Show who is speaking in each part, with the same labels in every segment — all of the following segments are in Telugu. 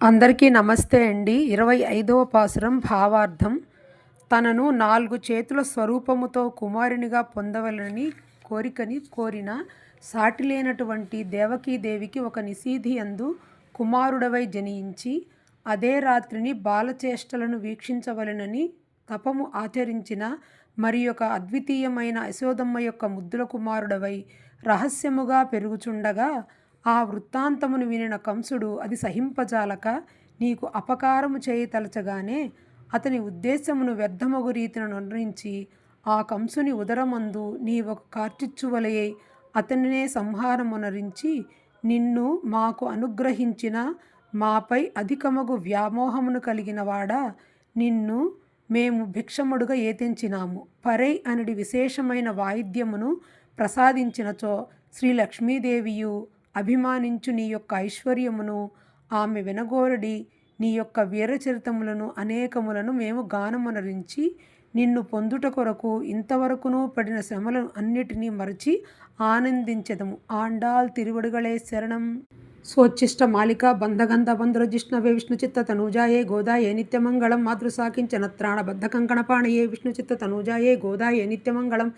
Speaker 1: అందరికీ నమస్తే అండి. ఇరవై ఐదవ పాసురం భావార్థం. తనను నాలుగు చేతుల స్వరూపముతో కుమారునిగా పొందవలనని కోరికని కోరిన సాటి లేనటువంటి దేవకీదేవికి ఒక నిషీధి అందు కుమారుడవై జనించి అదే రాత్రిని బాలచేష్టలను వీక్షించవలెనని తపము ఆచరించిన మరి ఒక అద్వితీయమైన యశోదమ్మ యొక్క ముద్దుల కుమారుడవై రహస్యముగా పెరుగుచుండగా ఆ వృత్తాంతమును వినిన కంసుడు అది సహింపజాలక నీకు అపకారము చేయతలచగానే అతని ఉద్దేశమును వ్యర్థమగు రీతిని నిర్ణయించి ఆ కంసుని ఉదరమందు నీ ఒక కార్చిచ్చువలయై అతనినే సంహారమునరించి నిన్ను మాకు అనుగ్రహించిన మాపై అధికమగు వ్యామోహమును కలిగిన వాడా నిన్ను మేము భిక్షముడుగా ఏతించినాము. పరై అనడి విశేషమైన వాయిద్యమును ప్రసాదించినచో శ్రీ లక్ష్మీదేవియు అభిమానించు నీ యొక్క ఐశ్వర్యమును ఆమె వినగోరడి నీ యొక్క వీరచరితములను అనేకములను మేము గానమనరించి నిన్ను పొందుట కొరకు ఇంతవరకును పడిన శ్రమలను అన్నిటినీ మరచి ఆనందించదము. ఆండాల్ తిరువడుగలే శరణం. స్వోచ్ఛిష్ట మాలిక బంధగంధ బంధుర జిష్ణవే విష్ణుచిత్త తనూజాయే గోదాయే నిత్యమంగళం మాతృసాకించనత్రాణ బద్ధ కంకణపాణయే విష్ణుచిత్త తనూజాయే గోదాయే నిత్యమంగళం.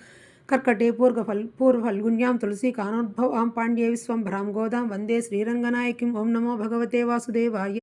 Speaker 1: కర్కటే పూర్వఫల్ పూర్వఫల్గుణ్యాం తులసి కానోద్భవాం పాండ్యే విశ్వంభరాం గోదాం వందే శ్రీరంగనాయకిం ఓం నమో భగవతే వాసుదేవాయ